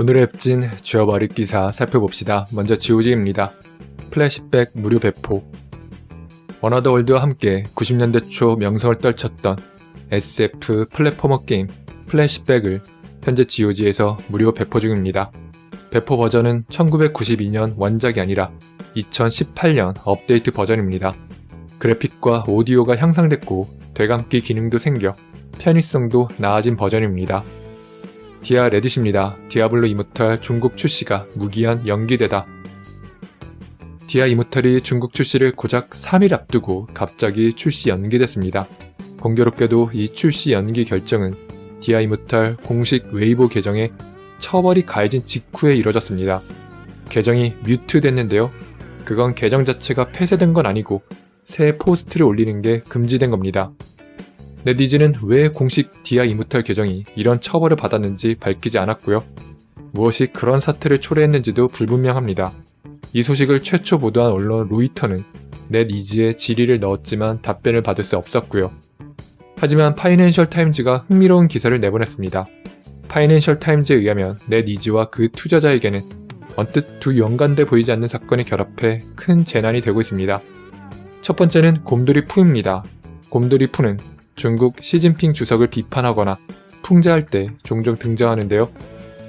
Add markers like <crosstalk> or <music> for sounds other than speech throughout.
오늘의 웹진 쥐어버릴 기사 살펴봅시다. 먼저 GOG입니다. 플래시백 무료 배포 원어더월드와 함께 90년대 초 명성을 떨쳤던 SF 플랫포머 게임 플래시백을 현재 GOG에서 무료 배포 중입니다. 배포 버전은 1992년 원작이 아니라 2018년 업데이트 버전입니다. 그래픽과 오디오가 향상됐고 되감기 기능도 생겨 편의성도 나아진 버전입니다. 디아 레딧입니다. 디아블로 이모탈 중국 출시가 무기한 연기되다. 디아 이모탈이 중국 출시를 고작 3일 앞두고 갑자기 출시 연기됐습니다. 공교롭게도 이 출시 연기 결정은 디아 이모탈 공식 웨이보 계정에 처벌이 가해진 직후에 이뤄졌습니다. 계정이 뮤트 됐는데요. 그건 계정 자체가 폐쇄된 건 아니고 새 포스트를 올리는 게 금지된 겁니다. 네티즌은 왜 공식 디아 이모탈 계정이 이런 처벌을 받았는지 밝히지 않았고요. 무엇이 그런 사태를 초래했는지도 불분명합니다. 이 소식을 최초 보도한 언론 로이터는 넷이지에 질의를 넣었지만 답변을 받을 수 없었고요. 하지만 파이낸셜 타임즈가 흥미로운 기사를 내보냈습니다. 파이낸셜 타임즈에 의하면 넷이지와 그 투자자에게는 언뜻 두 연관돼 보이지 않는 사건이 결합해 큰 재난이 되고 있습니다. 첫 번째는 곰돌이 푸입니다. 곰돌이 푸는 중국 시진핑 주석을 비판하거나 풍자할 때 종종 등장하는데요.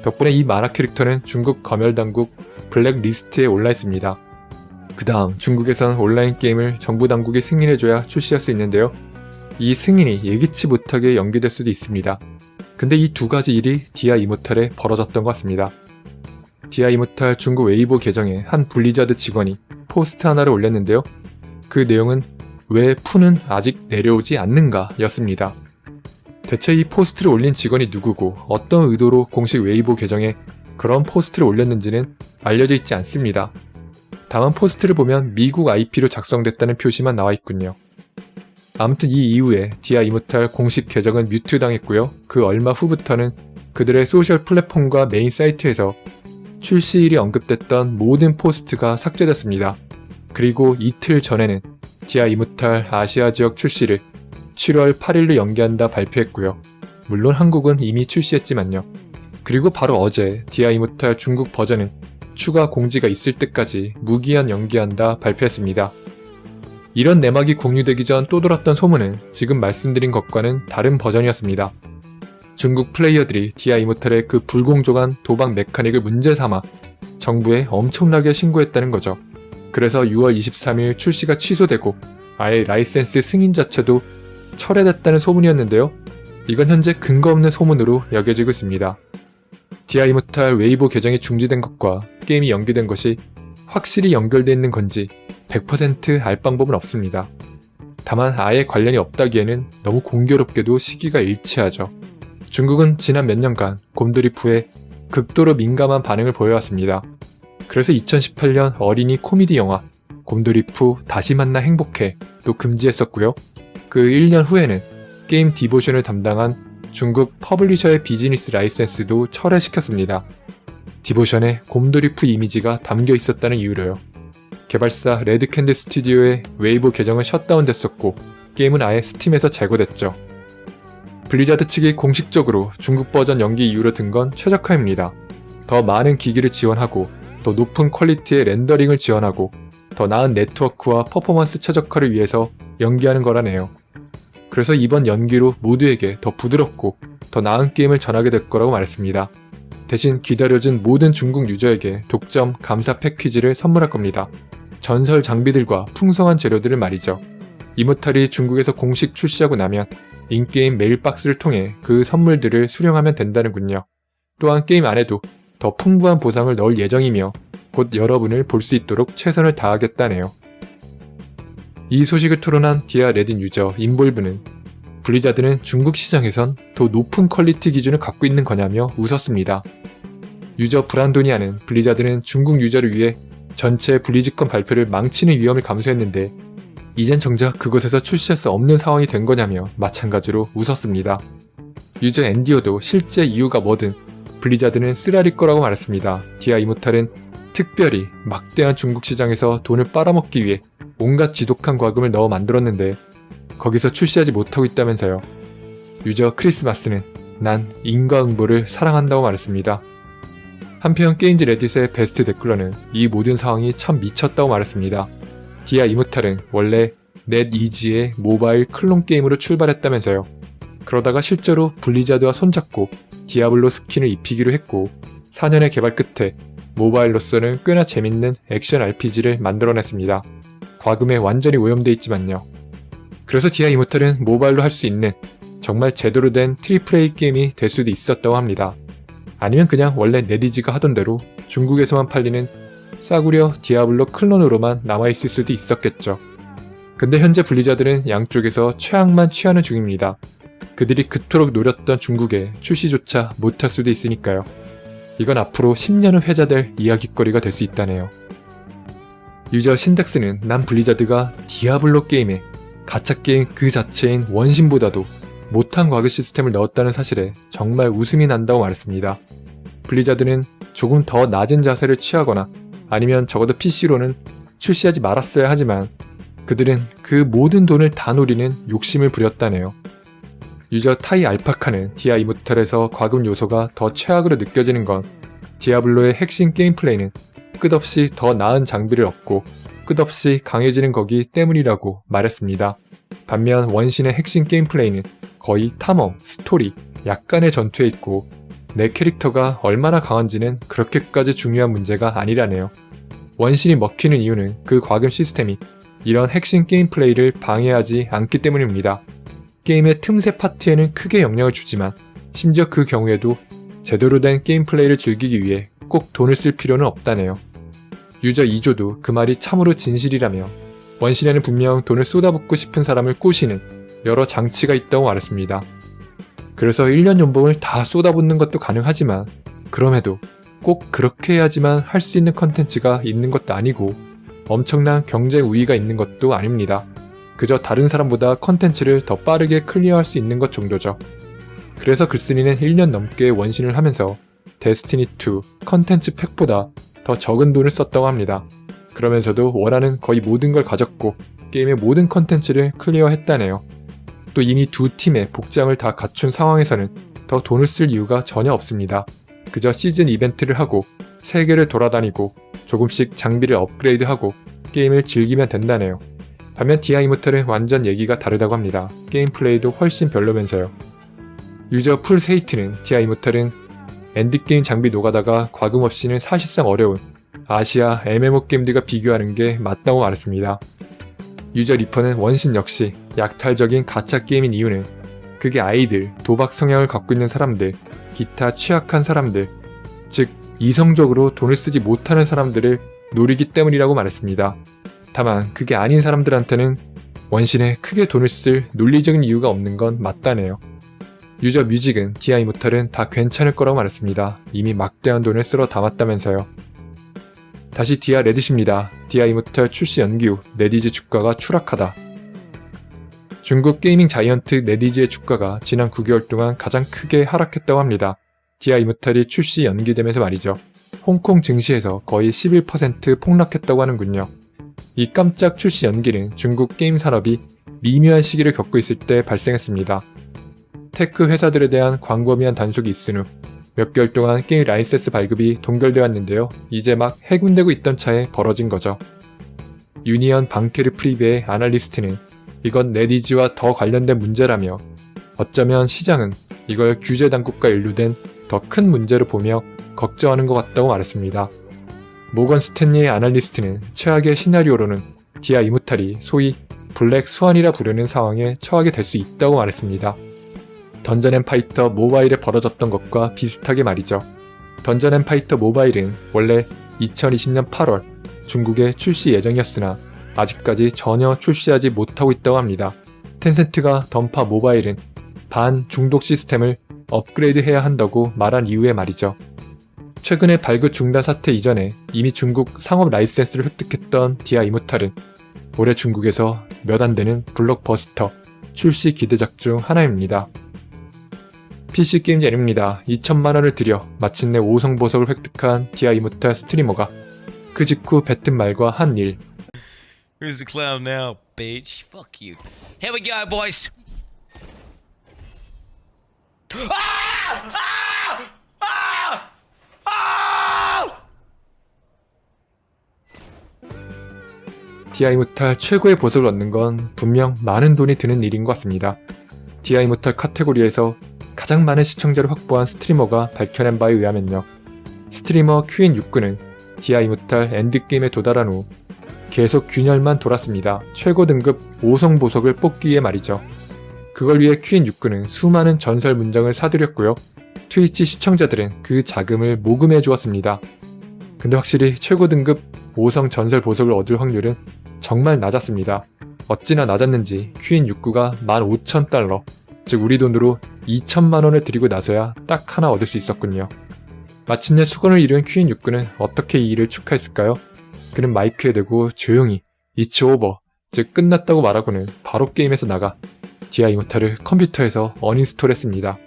덕분에 이 만화 캐릭터는 중국 검열당국 블랙리스트에 올라 있습니다. 그 다음 중국에선 온라인 게임을 정부 당국이 승인해줘야 출시할 수 있는데요. 이 승인이 예기치 못하게 연기될 수도 있습니다. 근데 이 두 가지 일이 디아 이모탈에 벌어졌던 것 같습니다. 디아 이모탈 중국 웨이보 계정에 한 블리자드 직원이 포스트 하나를 올렸는데요. 그 내용은 왜 푸는 아직 내려오지 않는가 였습니다. 대체 이 포스트를 올린 직원이 누구고 어떤 의도로 공식 웨이보 계정에 그런 포스트를 올렸는지는 알려져 있지 않습니다. 다만 포스트를 보면 미국 IP로 작성됐다는 표시만 나와 있군요. 아무튼 이 이후에 디아 이모탈 공식 계정은 뮤트 당했고요. 그 얼마 후부터는 그들의 소셜 플랫폼과 메인 사이트에서 출시일이 언급됐던 모든 포스트가 삭제됐습니다. 그리고 이틀 전에는 디아 이모탈 아시아 지역 출시를 7월 8일로 연기한다 발표했고요. 물론 한국은 이미 출시했지만요. 그리고 바로 어제 디아 이모탈 중국 버전은 추가 공지가 있을 때까지 무기한 연기한다 발표했습니다. 이런 내막이 공유되기 전 또 돌았던 소문은 지금 말씀드린 것과는 다른 버전이었습니다. 중국 플레이어들이 디아 이모탈의 그 불공정한 도박 메카닉을 문제 삼아 정부에 엄청나게 신고했다는 거죠. 그래서 6월 23일 출시가 취소되고 아예 라이센스 승인 자체도 철회됐다는 소문이었는데요. 이건 현재 근거 없는 소문으로 여겨지고 있습니다. 디아 이모탈 웨이보 계정이 중지된 것과 게임이 연기된 것이 확실히 연결되어 있는 건지 100%알 방법은 없습니다. 다만 아예 관련이 없다기에는 너무 공교롭게도 시기가 일치하죠. 중국은 지난 몇 년간 곰돌이 푸에 극도로 민감한 반응을 보여왔습니다. 그래서 2018년 어린이 코미디 영화 곰돌이푸 다시 만나 행복해 또 금지했었고요. 그 1년 후에는 게임 디보션을 담당한 중국 퍼블리셔의 비즈니스 라이센스도 철회시켰습니다. 디보션에 곰돌이푸 이미지가 담겨 있었다는 이유로요. 개발사 레드캔드 스튜디오의 웨이브 계정은 셧다운됐었고 게임은 아예 스팀에서 제거됐죠. 블리자드 측이 공식적으로 중국 버전 연기 이유로 든 건 최적화입니다. 더 많은 기기를 지원하고 더 높은 퀄리티의 렌더링을 지원하고 더 나은 네트워크와 퍼포먼스 최적화를 위해서 연기하는 거라네요. 그래서 이번 연기로 모두에게 더 부드럽고 더 나은 게임을 전하게 될 거라고 말했습니다. 대신 기다려진 모든 중국 유저에게 독점 감사 패키지를 선물할 겁니다. 전설 장비들과 풍성한 재료들을 말이죠. 이모탈이 중국에서 공식 출시하고 나면 인게임 메일박스를 통해 그 선물들을 수령하면 된다는군요. 또한 게임 안에도 더 풍부한 보상을 넣을 예정이며 곧 여러분을 볼 수 있도록 최선을 다하겠다네요. 이 소식을 토론한 디아 레딘 유저 인볼브는 블리자드는 중국 시장에선 더 높은 퀄리티 기준을 갖고 있는 거냐며 웃었습니다. 유저 브란도니아는 블리자드는 중국 유저를 위해 전체 블리즈컨 발표를 망치는 위험을 감수했는데 이젠 정작 그곳에서 출시할 수 없는 상황이 된 거냐며 마찬가지로 웃었습니다. 유저 앤디오도 실제 이유가 뭐든 블리자드는 쓰라릴 거라고 말했습니다. 디아 이모탈은 특별히 막대한 중국 시장에서 돈을 빨아먹기 위해 온갖 지독한 과금을 넣어 만들었는데 거기서 출시하지 못하고 있다면서요. 유저 크리스마스는 난 인과응보를 사랑한다고 말했습니다. 한편 게임즈 레딧의 베스트 댓글러는 이 모든 상황이 참 미쳤다고 말했습니다. 디아 이무탈은 원래 넷이지의 모바일 클론 게임으로 출발했다면서요. 그러다가 실제로 블리자드와 손잡고 디아블로 스킨을 입히기로 했고 4년의 개발 끝에 모바일로서는 꽤나 재밌는 액션 RPG를 만들어냈습니다. 과금에 완전히 오염돼 있지만요. 그래서 디아 이모탈은 모바일로 할 수 있는 정말 제대로 된 트리플 A 게임이 될 수도 있었다고 합니다. 아니면 그냥 원래 네디지가 하던 대로 중국에서만 팔리는 싸구려 디아블로 클론으로만 남아있을 수도 있었겠죠. 근데 현재 블리자드는 양쪽에서 최악만 취하는 중입니다. 그들이 그토록 노렸던 중국에 출시조차 못할 수도 있으니까요. 이건 앞으로 10년은 회자될 이야기거리가 될 수 있다네요. 유저 신덱스는 난 블리자드가 디아블로 게임에 가짜 게임 그 자체인 원신보다도 못한 과그 시스템을 넣었다는 사실에 정말 웃음이 난다고 말했습니다. 블리자드는 조금 더 낮은 자세를 취하거나 아니면 적어도 PC로는 출시하지 말았어야 하지만 그들은 그 모든 돈을 다 노리는 욕심을 부렸다네요. 유저 타이 알파카는 디아 이모탈에서 과금 요소가 더 최악으로 느껴지는 건 디아블로의 핵심 게임 플레이는 끝없이 더 나은 장비를 얻고 끝없이 강해지는 거기 때문이라고 말했습니다. 반면 원신의 핵심 게임 플레이는 거의 탐험, 스토리, 약간의 전투에 있고 내 캐릭터가 얼마나 강한지는 그렇게까지 중요한 문제가 아니라네요. 원신이 먹히는 이유는 그 과금 시스템이 이런 핵심 게임 플레이를 방해하지 않기 때문입니다. 게임의 틈새 파트에는 크게 영향을 주지만 심지어 그 경우에도 제대로 된 게임 플레이를 즐기기 위해 꼭 돈을 쓸 필요는 없다네요. 유저 2조도 그 말이 참으로 진실이라며 원신에는 분명 돈을 쏟아붓고 싶은 사람을 꼬시는 여러 장치가 있다고 말했습니다. 그래서 1년 연봉을 다 쏟아붓는 것도 가능하지만 그럼에도 꼭 그렇게 해야지만 할 수 있는 컨텐츠가 있는 것도 아니고 엄청난 경쟁 우위가 있는 것도 아닙니다. 그저 다른 사람보다 컨텐츠를 더 빠르게 클리어할 수 있는 것 정도죠. 그래서 글쓴이는 1년 넘게 원신을 하면서 데스티니2 컨텐츠 팩보다 더 적은 돈을 썼다고 합니다. 그러면서도 원하는 거의 모든 걸 가졌고 게임의 모든 컨텐츠를 클리어했다네요. 또 이미 두 팀의 복장을 다 갖춘 상황에서는 더 돈을 쓸 이유가 전혀 없습니다. 그저 시즌 이벤트를 하고 세계를 돌아다니고 조금씩 장비를 업그레이드하고 게임을 즐기면 된다네요. 반면 디아 이모탈은 완전 얘기가 다르다고 합니다. 게임 플레이도 훨씬 별로면서요. 유저 풀 세이트는 디아 이모탈은 엔드게임 장비 노가다가 과금 없이는 사실상 어려운 아시아 MMO 게임들과 비교하는 게 맞다고 말했습니다. 유저 리퍼는 원신 역시 약탈적인 가짜 게임인 이유는 그게 아이들, 도박 성향을 갖고 있는 사람들, 기타 취약한 사람들, 즉 이성적으로 돈을 쓰지 못하는 사람들을 노리기 때문이라고 말했습니다. 다만 그게 아닌 사람들한테는 원신에 크게 돈을 쓸 논리적인 이유가 없는 건 맞다네요. 유저 뮤직은 디아 이모탈은 다 괜찮을 거라고 말했습니다. 이미 막대한 돈을 쓸어 담았다면서요. 다시 디아 레딧입니다. 디아 이모탈 출시 연기 후 레디즈 주가가 추락하다. 중국 게이밍 자이언트 네디즈의 주가가 지난 9개월 동안 가장 크게 하락했다고 합니다. 디아 이모탈이 출시 연기되면서 말이죠. 홍콩 증시에서 거의 11% 폭락했다고 하는군요. 이 깜짝 출시 연기는 중국 게임 산업이 미묘한 시기를 겪고 있을 때 발생했습니다. 테크 회사들에 대한 광범위한 단속이 있은 후 몇 개월 동안 게임 라이센스 발급이 동결되어 왔는데요. 이제 막 해군되고 있던 차에 벌어진 거죠. 유니언 방케르 프리베의 아날리스트는 이건 네디즈와 더 관련된 문제라며 어쩌면 시장은 이걸 규제 당국과 연루된 더 큰 문제로 보며 걱정하는 것 같다고 말했습니다. 모건 스탠리의 아날리스트는 최악의 시나리오로는 디아 이무탈이 소위 블랙 스완이라 부르는 상황에 처하게 될 수 있다고 말했습니다. 던전 앤 파이터 모바일에 벌어졌던 것과 비슷하게 말이죠. 던전 앤 파이터 모바일은 원래 2020년 8월 중국에 출시 예정이었으나 아직까지 전혀 출시하지 못하고 있다고 합니다. 텐센트가 던파 모바일은 반 중독 시스템을 업그레이드 해야 한다고 말한 이후에 말이죠. 최근에 발급 중단 사태 이전에 이미 중국 상업 라이센스를 획득했던 디아 이모탈은 올해 중국에서 몇 안 되는 블록버스터 출시 기대작 중 하나입니다. PC 게임 예입니다 2천만원을 들여 마침내 5성 보석을 획득한 디아 이모탈 스트리머가 그 직후 뱉은 말과 한 일. Who's the clown now, bitch? Fuck you. Here we go, boys. <gasps> Ah! Ah! 무탈 최고의 보석을 얻는 건 분명 많은 돈이 드는 일인 것 같습니다. 무탈 카테고리에서 가장 많은 시청자를 확보한 스트리머가 밝혀낸 바에 의하면요. 스트리머 퀸 육군은 DI 무탈 엔드게임에 도달한 후 계속 균열만 돌았습니다. 최고 등급 5성 보석을 뽑기 위해 말이죠. 그걸 위해 퀸 육군은 수많은 전설 문장을 사들였고요. 트위치 시청자들은 그 자금을 모금해 주었습니다. 근데 확실히 최고 등급 5성 전설 보석을 얻을 확률은 정말 낮았습니다. 어찌나 낮았는지 퀸 6구가 15,000달러, 즉 우리 돈으로 2천만 원을 들이고 나서야 딱 하나 얻을 수 있었군요. 마침내 수건을 이룬 퀸 6구는 어떻게 이 일을 축하했을까요? 그는 마이크에 대고 조용히 It's over, 즉 끝났다고 말하고는 바로 게임에서 나가 디아 이모타를 컴퓨터에서 어인스톨했습니다.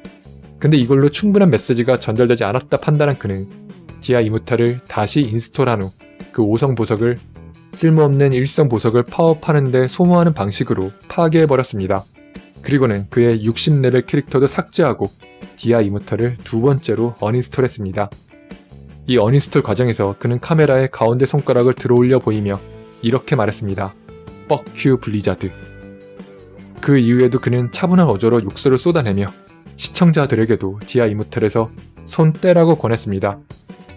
근데 이걸로 충분한 메시지가 전달되지 않았다 판단한 그는 디아 이모타를 다시 인스톨한 후그 5성 보석을 쓸모없는 일성 보석을 파업하는데 소모하는 방식으로 파괴해버렸습니다. 그리고는 그의 60레벨 캐릭터도 삭제하고 디아 이모타를 두 번째로 어인스톨했습니다. 이 어인스톨 과정에서 그는 카메라에 가운데 손가락을 들어올려 보이며 이렇게 말했습니다. 뻑큐 블리자드. 그 이후에도 그는 차분한 어조로 욕설을 쏟아내며 시청자들에게도 디아 이모텔에서 손 떼라고 권했습니다.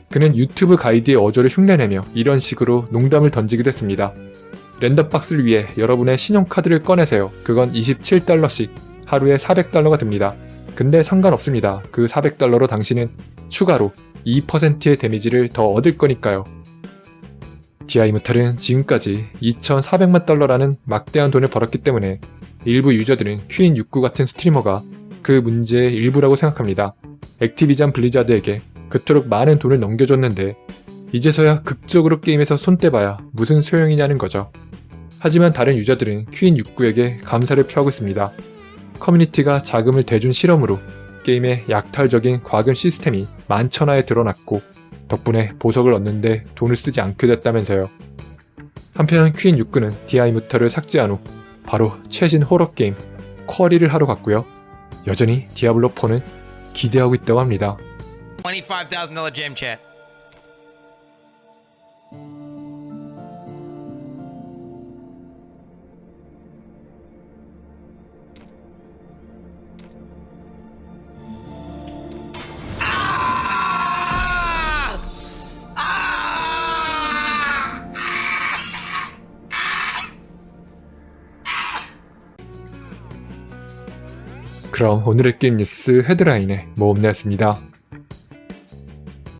그는 유튜브 가이드의 어조를 흉내내며 이런 식으로 농담을 던지기도 했습니다. 랜덤박스를 위해 여러분의 신용카드를 꺼내세요. 그건 27달러씩 하루에 400달러가 듭니다. 근데 상관없습니다. 그 400달러로 당신은 추가로 2%의 데미지를 더 얻을 거니까요. 디아이무탈은 지금까지 2,400만 달러라는 막대한 돈을 벌었기 때문에 일부 유저들은 퀸69 같은 스트리머가 그 문제의 일부라고 생각합니다. 액티비전 블리자드에게 그토록 많은 돈을 넘겨줬는데 이제서야 극적으로 게임에서 손대봐야 무슨 소용이냐는 거죠. 하지만 다른 유저들은 퀸 69에게 감사를 표하고 있습니다. 커뮤니티가 자금을 대준 실험으로 게임의 약탈적인 과금 시스템이 만천하에 드러났고 덕분에 보석을 얻는데 돈을 쓰지 않게 됐다면서요. 한편 퀸 69는 디아이 무터를 삭제한 후 바로 최신 호러 게임 쿼리를 하러 갔고요. 여전히 디아블로 4는 기대하고 있다고 합니다. $25,000 gem chat. 그럼 오늘의 게임 뉴스 헤드라인에 모험내였습니다.